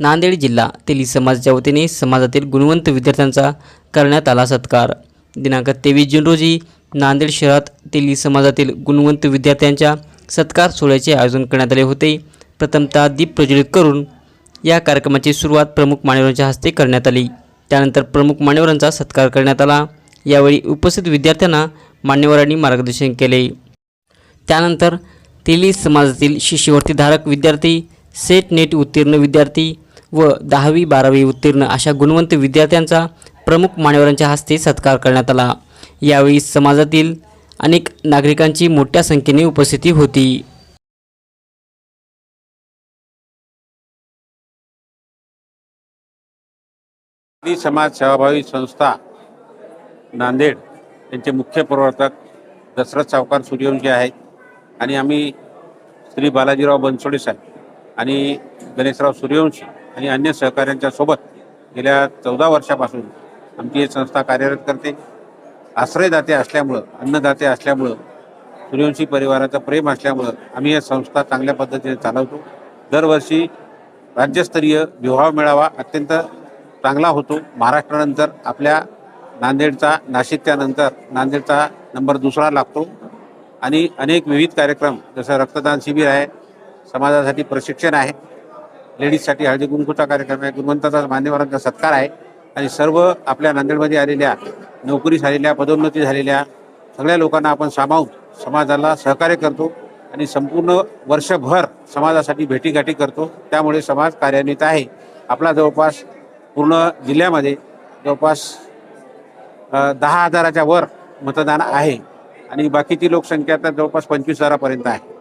नांदेड जिल्हा तेली समाजाच्या वतीने समाजातील गुणवंत विद्यार्थ्यांचा करण्यात आला सत्कार. दिनांक तेवीस जून रोजी नांदेड शहरात तेली समाजातील गुणवंत विद्यार्थ्यांच्या सत्कार सोहळ्याचे आयोजन करण्यात आले होते. प्रथमतः दीप प्रज्वलित करून या कार्यक्रमाची सुरुवात प्रमुख मान्यवरांच्या हस्ते करण्यात आली. त्यानंतर प्रमुख मान्यवरांचा सत्कार करण्यात आला. यावेळी उपस्थित विद्यार्थ्यांना मान्यवरांनी मार्गदर्शन केले. त्यानंतर तेली समाजातील शिष्यवृत्तीधारक विद्यार्थी सेट नेट उत्तीर्ण विद्यार्थी व दहावी बारावी उत्तीर्ण अशा गुणवंत विद्यार्थ्यांचा प्रमुख मान्यवरांच्या हस्ते सत्कार करण्यात आला. यावेळी समाजातील अनेक नागरिकांची मोठ्या संख्येने उपस्थिती होती. समाज सेवाभावी संस्था नांदेड यांचे मुख्य प्रवर्तक दशरथ सावकार सूर्यवंशी आहेत आणि आम्ही श्री बालाजीराव बनसोडे साहेब आणि गणेशराव सूर्यवंशी आणि अन्य सहकाऱ्यांच्या सोबत गेल्या चौदा वर्षापासून आमची ही संस्था कार्यरत करते. आश्रयदाते असल्यामुळं अन्नदाते असल्यामुळं सूर्यवंशी परिवाराचं प्रेम असल्यामुळं आम्ही या संस्था चांगल्या पद्धतीने चालवतो. दरवर्षी राज्यस्तरीय विवाह मेळावा अत्यंत चांगला होतो. महाराष्ट्रानंतर आपल्या नांदेडचा नाशिकच्या नंतर नांदेडचा नंबर दुसरा लागतो. आणि अनेक विविध कार्यक्रम जसं रक्तदान शिबिर आहे समाजासाठी प्रशिक्षण आहे. लेडीजसाठी हळदी कुंकूचा कार्यक्रम आहे गुणवंताचा मान्यवरांचा सत्कार आहे. आणि सर्व आपल्या नांदेडमध्ये आलेल्या नोकरी झालेल्या पदोन्नती झालेल्या सगळ्या लोकांना आपण सामावून समाजाला सहकार्य करतो आणि संपूर्ण वर्षभर समाजासाठी भेटीगाठी करतो. त्यामुळे समाज कार्यान्वित आहे. आपला जवळपास पूर्ण जिल्ह्यामध्ये जवळपास दहा हजाराच्या वर मतदान आहे. आणि बाकीची लोकसंख्या तर जवळपास पंचवीस हजारापर्यंत आहे.